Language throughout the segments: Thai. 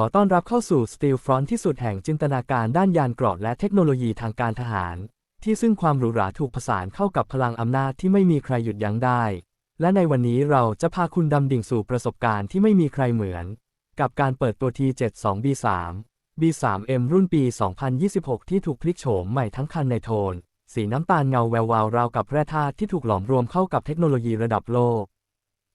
ขอต้อนรับเข้าสู่ Steel Front ที่สุดแห่งจินตนาการด้านยานเกราะและเทคโนโลยีทางการทหาร ที่ซึ่งความหรูหราถูกผสานเข้ากับพลังอำนาจที่ไม่มีใครหยุดยั้งได้ และในวันนี้เราจะพาคุณดำดิ่งสู่ประสบการณ์ที่ไม่มีใครเหมือน กับการเปิดตัว T72B3 B3M รุ่นปี 2026 ที่ถูกพลิกโฉมใหม่ทั้งคันในโทน สีน้ำตาลเงาแวววาวราวกับแร่ธาตุที่ถูกหลอมรวมเข้ากับเทคโนโลยีระดับโลก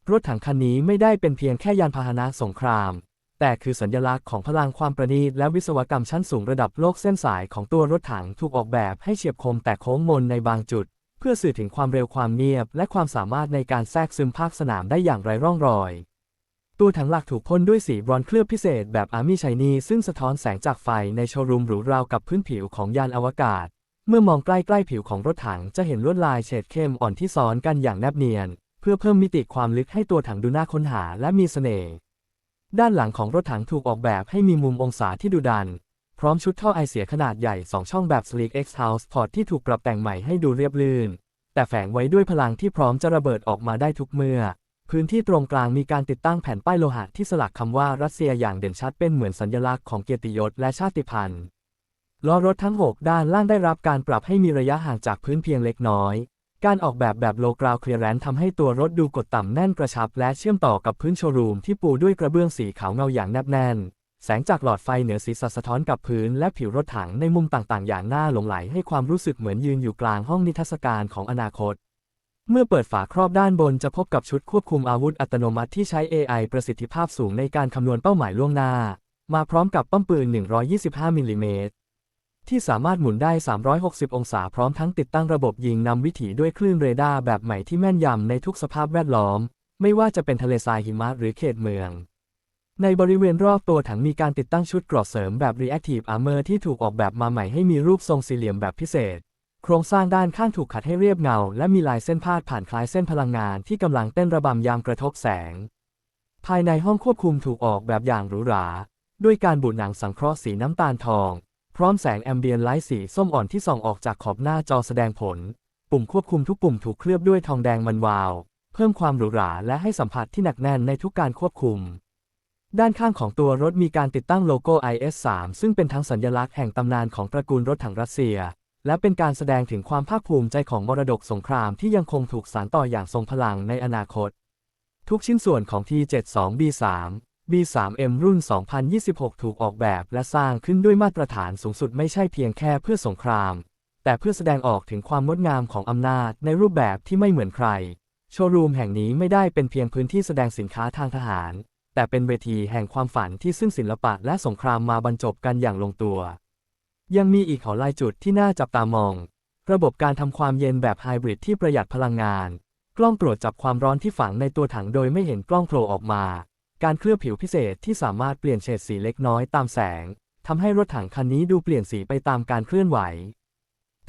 รถถังคันนี้ไม่ได้เป็นเพียงแค่ยานพาหนะสงคราม แต่คือสัญลักษณ์ของพลังความประณีตและวิศวกรรมชั้นสูงระดับโลกเส้นสายของตัวรถถังถูกออกแบบให้เฉียบคมแต่โค้งมนในบางจุด เพื่อสื่อถึงความเร็วความเงียบ และความสามารถในการแทรกซึมภาคสนามได้อย่างไรร่องรอย ตัวถังหลักถูกพ่นด้วยสีบรอนเคลือบพิเศษแบบอาร์มี่ชายนีซึ่งสะท้อนแสงจากไฟในโชว์รูมหรูราวกับพื้นผิวของยานอวกาศ เมื่อมองใกล้ๆผิวของรถถังจะเห็นลวดลายเฉดเข้มอ่อนที่ซ้อนกันอย่างแนบเนียน เพื่อเพิ่มมิติความลึกให้ตัวถังดูน่าค้นหาและมีเสน่ห์ ด้านหลังของรถถังถูกออกแบบให้มีมุมองศาที่ดุดัน พร้อมชุดท่อไอเสียขนาดใหญ่ 2 ช่องแบบ Sleek X House Port ที่ถูกปรับแต่งใหม่ให้ดูเรียบลื่น แต่แฝงไว้ด้วยพลังที่พร้อมจะระเบิดออกมาได้ทุกเมื่อ พื้นที่ตรงกลางมีการติดตั้งแผ่นป้ายโลหะที่สลักคำว่ารัสเซียอย่างเด่นชัดเป็นเหมือนสัญลักษณ์ของเกียรติยศและชาติพันธุ์ล้อรถทั้ง 6 ด้านล่างได้รับการปรับให้มีระยะห่างจากพื้นเพียงเล็กน้อย การออกแบบแบบโลกราวเคลียร์แรนทำให้ตัวรถดูกดต่ำแน่นกระชับ และเชื่อมต่อกับพื้นโชว์รูมที่ปูด้วยกระเบื้องสีขาวเงาอย่างแนบแน่น แสงจากหลอดไฟเหนือศีรษะสะท้อนกับพื้นและผิวรถถังในมุมต่างๆ อย่างน่าหลงไหลให้ความรู้สึกเหมือนยืนอยู่กลางห้องนิทรรศการของอนาคต เมื่อเปิดฝาครอบด้านบนจะพบกับชุดควบคุมอาวุธอัตโนมัติที่ใช้ AI ประสิทธิภาพสูงในการคำนวณเป้าหมายล่วงหน้า มาพร้อมกับป้อมปืน 125มิลลิเมตร ที่สามารถหมุนได้ 360 องศาพร้อมทั้งติดตั้งระบบยิงนำวิถีด้วยคลื่นเรดาร์แบบใหม่ที่แม่นยำในทุกสภาพแวดล้อม ไม่ว่าจะเป็นทะเลทรายหิมะหรือเขตเมือง ในบริเวณรอบตัวถังมีการติดตั้งชุดเกราะเสริมแบบ Reactive Armor ที่ถูกออกแบบมาใหม่ให้มีรูปทรงสี่เหลี่ยมแบบพิเศษ โครงสร้างด้านข้างถูกขัดให้เรียบเงา และมีลายเส้นพาดผ่านคล้ายเส้นพลังงานที่กำลังเต้นระบำยามกระทบแสง ภายในห้องควบคุมถูกออกแบบอย่างหรูหราด้วยการบูดหนังสังเคราะห์สีน้ำตาลทอง พร้อมแสงแอมเบียนไลท์สีส้มอ่อนที่ส่องออกจากขอบหน้าจอแสดงผล ปุ่มควบคุมทุกปุ่มถูกเคลือบด้วยทองแดงมันวาว เพิ่มความหรูหราและให้สัมผัสที่หนักแน่นในทุกการควบคุม ด้านข้างของตัวรถมีการติดตั้งโลโก้ IS-3 ซึ่งเป็นทั้งสัญลักษณ์แห่งตำนานของตระกูลรถถังรัสเซีย และเป็นการแสดงถึงความภาคภูมิใจของมรดกสงครามที่ยังคงถูกสานต่ออย่างทรงพลังในอนาคต ทุกชิ้นส่วนของ T72B3 B3M รุ่น 2026 ถูกออกแบบและสร้างขึ้นด้วยมาตรฐานสูงสุดไม่ใช่เพียงแค่เพื่อสงคราม แต่เพื่อแสดงออกถึงความงดงามของอำนาจในรูปแบบที่ไม่เหมือนใคร โชว์รูมแห่งนี้ไม่ได้เป็นเพียงพื้นที่แสดงสินค้าทางทหาร แต่เป็นเวทีแห่งความฝันที่ซึ่งศิลปะและสงครามมาบรรจบกันอย่างลงตัว ยังมีอีกหอลายจุดที่น่าจับตามอง ระบบการทำความเย็นแบบไฮบริดที่ประหยัดพลังงาน กล้องตรวจจับความร้อนที่ฝังในตัวถังโดยไม่เห็นกล้องโผล่ออกมา การเคลือบผิวพิเศษที่สามารถเปลี่ยนเฉดสีเล็กน้อยตามแสงทำให้รถถังคันนี้ดูเปลี่ยนสีไปตามการเคลื่อนไหว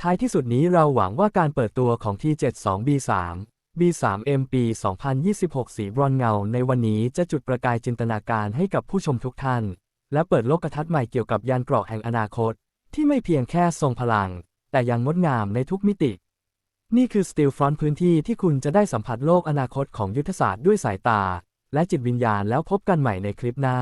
ท้ายที่สุดนี้เราหวังว่าการเปิดตัวของ T72B3 B3M ปี 2026 สีบรอนเงา ในวันนี้จะจุดประกายจินตนาการให้กับผู้ชมทุกท่าน และเปิดโลกทัศน์ใหม่เกี่ยวกับยานเกราะแห่งอนาคต ที่ไม่เพียงแค่ทรงพลัง แต่ยังงดงามในทุกมิติ นี่คือ Steel Front พื้นที่ที่คุณจะได้สัมผัสโลกอนาคตของยุทธศาสตร์ด้วยสายตา และจิตวิญญาณแล้วพบกันใหม่ในคลิปหน้า